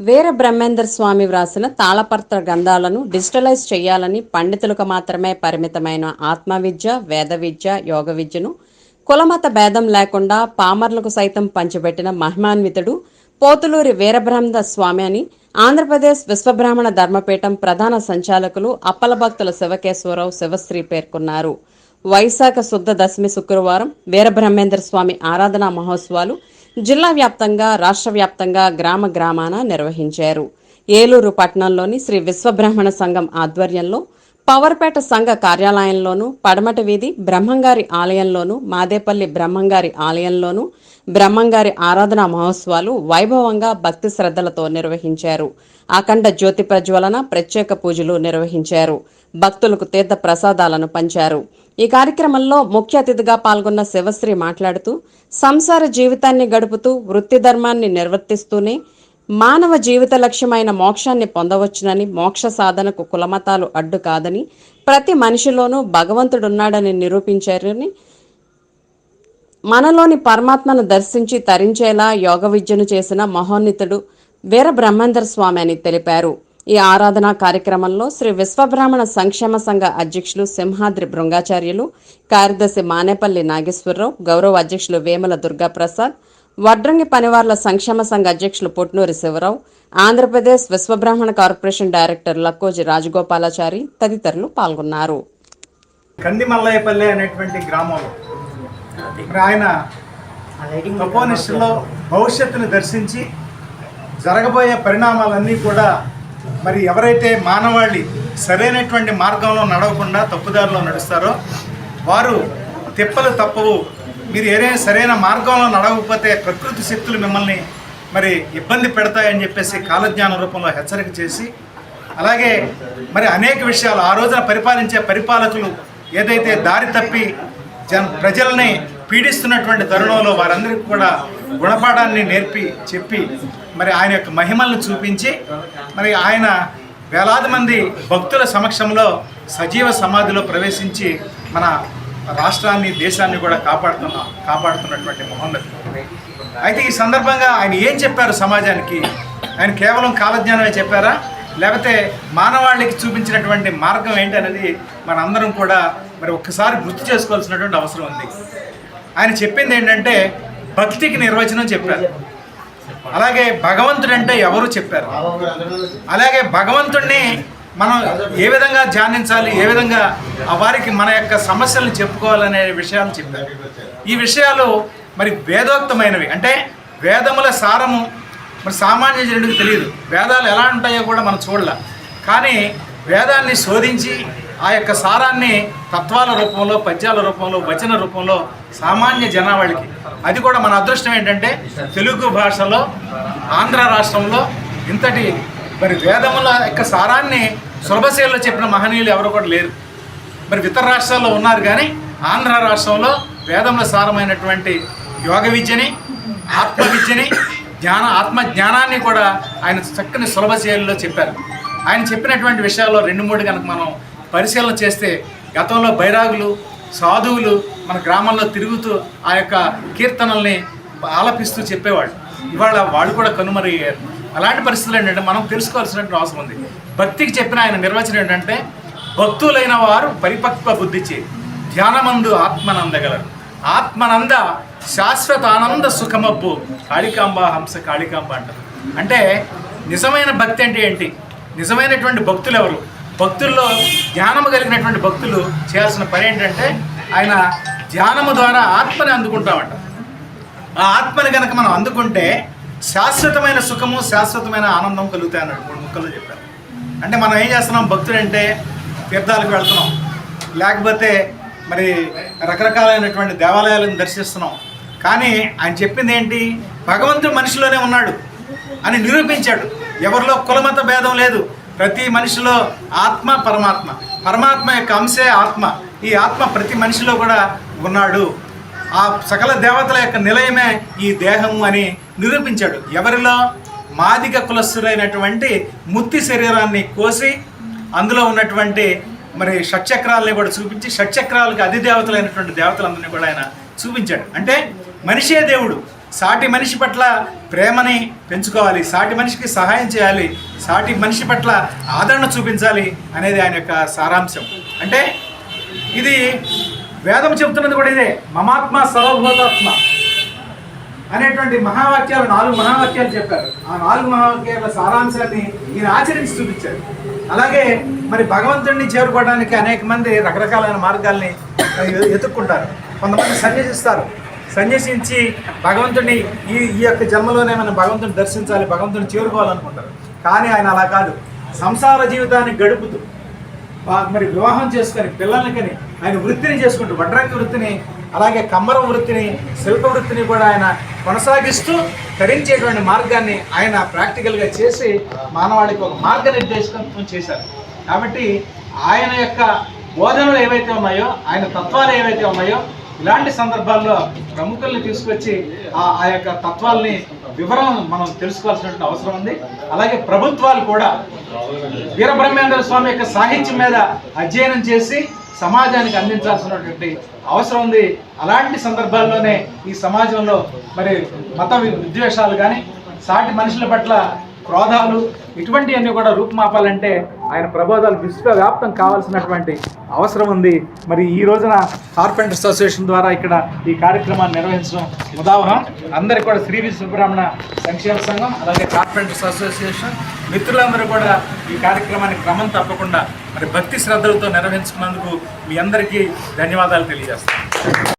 వీర బ్రహ్మేందర్ స్వామి వ్రాసిన తాళపత్ర గ్రంథాలను డిజిటలైజ్ చేయాలని పండితులకు మాత్రమే పరిమితమైన ఆత్మవిద్య వేద విద్య యోగ విద్యను కులమత భేదం లేకుండా పామర్లకు సైతం పంచిపెట్టిన మహిమాన్వితుడు పోతులూరి వీరబ్రహ్మ స్వామి అని ఆంధ్రప్రదేశ్ విశ్వబ్రాహ్మణ ధర్మపీఠం ప్రధాన సంచాలకులు అప్పల భక్తుల శివకేశ్వరరావు శివశ్రీ పేర్కొన్నారు. వైశాఖ శుద్ధ దశమి శుక్రవారం వీరబ్రహ్మేంద్ర స్వామి ఆరాధనా మహోత్సవాలు జిల్లా వ్యాప్తంగా రాష్ట్ర వ్యాప్తంగా గ్రామ గ్రామాన నిర్వహించారు. ఏలూరు పట్టణంలోని శ్రీ విశ్వబ్రాహ్మణ సంఘం ఆధ్వర్యంలో పవర్పేట సంఘ కార్యాలయంలోను పడమట వీధి బ్రహ్మంగారి ఆలయంలోను మాదేపల్లి బ్రహ్మంగారి ఆలయంలోను బ్రహ్మంగారి ఆరాధనా మహోత్సవాలు వైభవంగా భక్తి శ్రద్ధలతో నిర్వహించారు. అఖండ జ్యోతి ప్రజ్వలన ప్రత్యేక పూజలు నిర్వహించారు. భక్తులకు తీర్థ ప్రసాదాలను పంచారు. ఈ కార్యక్రమంలో ముఖ్య అతిథిగా పాల్గొన్న శివశ్రీ మాట్లాడుతూ సంసార జీవితాన్ని గడుపుతూ వృత్తి ధర్మాన్ని నిర్వర్తిస్తూనే మానవ జీవిత లక్ష్యమైన మోక్షాన్ని పొందవచ్చునని మోక్ష సాధనకు కులమతాలు అడ్డు కాదని ప్రతి మనిషిలోనూ భగవంతుడున్నాడని నిరూపించారని మనలోని పరమాత్మను దర్శించి తరించేలా యోగ విద్యను చేసిన మహోన్నతుడు వీర బ్రహ్మేందర్ స్వామి అని తెలిపారు. ఈ ఆరాధనా కార్యక్రమంలో శ్రీ విశ్వబ్రాహ్మణ సంక్షేమ సంఘ అధ్యక్షులు సింహాద్రి బృంగాచార్యులు కార్యదర్శి మానేపల్లి నాగేశ్వరరావు గౌరవ అధ్యక్షులు వేముల దుర్గాప్రసాద్ వడ్రంగి పనివార్ల సంక్షేమ సంఘ అధ్యక్షులు పొట్నూరి శివరావు ఆంధ్రప్రదేశ్ విశ్వబ్రాహ్మణ కార్పొరేషన్ డైరెక్టర్ లక్కోజి రాజగోపాలాచారి తదితరులు పాల్గొన్నారు. కంది మల్లయ్యపల్లి అనేటువంటి గ్రామంలో ఆయన తపోనిష్టలో భవిష్యత్తును దర్శించి జరగబోయే పరిణామాలన్నీ కూడా మరి ఎవరైతే మానవాళి సరైనటువంటి మార్గంలో నడవకుండా తప్పుదారిలో నడుస్తారో వారు తిప్పలు తప్పవు. మీరు ఏదైనా సరైన మార్గంలో నడవకపోతే ప్రకృతి శక్తులు మిమ్మల్ని మరి ఇబ్బంది పెడతాయని చెప్పేసి కాలజ్ఞాన రూపంలో హెచ్చరిక చేసి అలాగే మరి అనేక విషయాలు ఆ రోజున పరిపాలించే పరిపాలకులు ఏదైతే దారి తప్పి జన ప్రజల్ని పీడిస్తున్నటువంటి తరుణంలో వారందరికీ కూడా గుణపాఠాన్ని నేర్పి చెప్పి మరి ఆయన యొక్క మహిమలను చూపించి మరి ఆయన వేలాది మంది భక్తుల సమక్షంలో సజీవ సమాధిలో ప్రవేశించి మన రాష్ట్రాన్ని దేశాన్ని కూడా కాపాడుతున్న కాపాడుతున్నటువంటి మహోన్నతి. అయితే ఈ సందర్భంగా ఆయన ఏం చెప్పారు సమాజానికి? ఆయన కేవలం కాలజ్ఞానమే చెప్పారా? లేకపోతే మానవాళికి చూపించినటువంటి మార్గం ఏంటనేది మనందరం కూడా మరి ఒక్కసారి గుర్తు చేసుకోవాల్సినటువంటి అవసరం ఉంది. ఆయన చెప్పింది ఏంటంటే భక్తికి నిర్వచనం చెప్పారు. అలాగే భగవంతుడు అంటే ఎవరు చెప్పారు? అలాగే భగవంతుడిని మనం ఏ విధంగా ధ్యానించాలి ఏ విధంగా ఆ వారికి మన యొక్క సమస్యలను చెప్పుకోవాలనే విషయాలు చెప్పారు. ఈ విషయాలు మరి వేదోక్తమైనవి. అంటే వేదముల సారము మరి సామాన్య జనుడికి తెలియదు. వేదాలు ఎలా ఉంటాయో కూడా మనం చూడాల. కానీ వేదాన్ని శోధించి ఆ యొక్క సారాన్ని తత్వాల రూపంలో పద్యాల రూపంలో వచన రూపంలో సామాన్య జనావళికి అది కూడా మన అదృష్టం ఏంటంటే తెలుగు భాషలో ఆంధ్ర రాష్ట్రంలో ఇంతటి మరి వేదముల యొక్క సారాన్ని సులభశైలిలో చెప్పిన మహనీయులు ఎవరు కూడా లేరు. మరి ఇతర రాష్ట్రాల్లో ఉన్నారు కానీ ఆంధ్ర రాష్ట్రంలో వేదముల సారమైనటువంటి యోగ విద్యని ఆత్మ విద్యని జ్ఞాన ఆత్మ జ్ఞానాన్ని కూడా ఆయన చక్కని సులభ శైలిలో చెప్పారు. ఆయన చెప్పినటువంటి విషయాల్లో రెండు మూడు కనుక మనం పరిశీలన చేస్తే గతంలో బైరాగులు సాధువులు మన గ్రామంలో తిరుగుతూ ఆ యొక్క కీర్తనల్ని ఆలపిస్తూ చెప్పేవాళ్ళు. ఇవాళ వాళ్ళు కూడా కనుమరయ్యారు అలాంటి పరిస్థితులు ఏంటంటే మనం తెలుసుకోవాల్సినటువంటి అవసరం ఉంది. భక్తికి చెప్పిన ఆయన నిర్వచనం ఏంటంటే భక్తులైన వారు పరిపక్వ బుద్ధిచే ధ్యానమందు ఆత్మనందగలరు. ఆత్మనంద శాశ్వత ఆనంద సుఖమబ్బు కాళికాంబ హంస కాళికాంబ అంటారు. అంటే నిజమైన భక్తి అంటే ఏంటి? నిజమైనటువంటి భక్తులు ఎవరు భక్తుల్లో ధ్యానము కలిగినటువంటి భక్తులు చేయాల్సిన పని ఏంటంటే ఆయన ధ్యానము ద్వారా ఆత్మని అందుకుంటామంట. ఆ ఆత్మని కనుక మనం అందుకుంటే శాశ్వతమైన సుఖము శాశ్వతమైన ఆనందం కలుగుతాయి అన్నాడు మూడు ముక్కలు చెప్పారు. అంటే మనం ఏం చేస్తున్నాం? భక్తుడు అంటే తీర్థాలకు వెళ్తున్నాం. లేకపోతే మరి రకరకాలైనటువంటి దేవాలయాలను దర్శిస్తున్నాం. కానీ ఆయన చెప్పింది ఏంటి? భగవంతుడు మనిషిలోనే ఉన్నాడు అని నిరూపించాడు. ఎవరిలో కులమత భేదం లేదు. ప్రతి మనిషిలో ఆత్మ పరమాత్మ. పరమాత్మ యొక్క అంశే ఆత్మ. ఈ ఆత్మ ప్రతి మనిషిలో కూడా ఉన్నాడు. ఆ సకల దేవతల యొక్క నిలయమే ఈ దేహము అని నిరూపించాడు. ఎవరిలో? మాదిక కులస్తుడైనటువంటి ముత్తి శరీరాన్ని కోసి అందులో ఉన్నటువంటి మరి షట్చక్రాలని కూడా చూపించి షట్చక్రాలకు అధిదేవతలైనటువంటి దేవతలందరినీ కూడా ఆయన చూపించాడు. అంటే మనిషే దేవుడు. సాటి మనిషి పట్ల ప్రేమని పెంచుకోవాలి సాటి మనిషికి సహాయం చేయాలి సాటి మనిషి పట్ల ఆదరణ చూపించాలి అనేది ఆయన యొక్క సారాంశం. అంటే ఇది వేదం చెబుతున్నది కూడా ఇదే మమాత్మ సర్వభూతాత్మ అనేటువంటి మహావాక్యాలు నాలుగు మహావాక్యాలు చెప్పారు. ఆ నాలుగు మహావాక్యాల సారాంశాన్ని ఈయన ఆచరించి చూపించారు. అలాగే మరి భగవంతుడిని చేరుకోవడానికి అనేక మంది రకరకాలైన మార్గాల్ని ఎ- ఎత్తుక్కుంటారు కొంతమంది సన్యసిస్తారు. సన్యసించి భగవంతుడిని ఈ ఈ యొక్క జన్మలోనే మనం భగవంతుని దర్శించాలి భగవంతుని చేరుకోవాలనుకుంటారు. కానీ ఆయన అలా కాదు. సంసార జీవితాన్ని గడుపుతూ మరి వివాహం చేసుకొని పిల్లల్ని కానీ ఆయన వృత్తిని చేసుకుంటూ వడ్రంగి వృత్తిని అలాగే కమ్మరం వృత్తిని శిల్ప వృత్తిని కూడా ఆయన కొనసాగిస్తూ ధరించేటువంటి మార్గాన్ని ఆయన ప్రాక్టికల్గా చేసి మానవాళికి ఒక మార్గనిర్దేశకత్వం చేశారు. కాబట్టి ఆయన యొక్క బోధనలు ఏవైతే ఉన్నాయో ఆయన తత్వాలు ఏవైతే ఉన్నాయో ఇలాంటి సందర్భాల్లో ప్రముఖుల్ని తీసుకొచ్చి ఆ ఆ యొక్క తత్వాల్ని వివరాలను మనం తెలుసుకోవాల్సినటువంటి అవసరం ఉంది. అలాగే ప్రభుత్వాలు కూడా వీరబ్రహ్మేంద్ర స్వామి యొక్క సాహిత్యం మీద అధ్యయనం చేసి సమాజానికి అందించాల్సినటువంటి అవసరం ఉంది. అలాంటి సందర్భాల్లోనే ఈ సమాజంలో మరి మత విద్వేషాలు కానీ సాటి మనుషుల పట్ల క్రోధాలు ఇటువంటివన్నీ కూడా రూపుమాపాలంటే ఆయన ప్రబోధాలు విశ్వవ్యాప్తం కావాల్సినటువంటి అవసరం ఉంది. మరి ఈ రోజున కార్పెంటర్స్ అసోసియేషన్ ద్వారా ఇక్కడ ఈ కార్యక్రమాన్ని నిర్వహించడం ఉదాహరణ. అందరికీ కూడా శ్రీ వి సుబ్రహ్మణ్య సంక్షేమ సంఘం అలాగే కార్పెంటర్స్ అసోసియేషన్ మిత్రులందరూ కూడా ఈ కార్యక్రమాన్ని క్రమం తప్పకుండా మరి భక్తి శ్రద్ధలతో నిర్వహించుకున్నందుకు మీ అందరికీ ధన్యవాదాలు తెలియజేస్తాను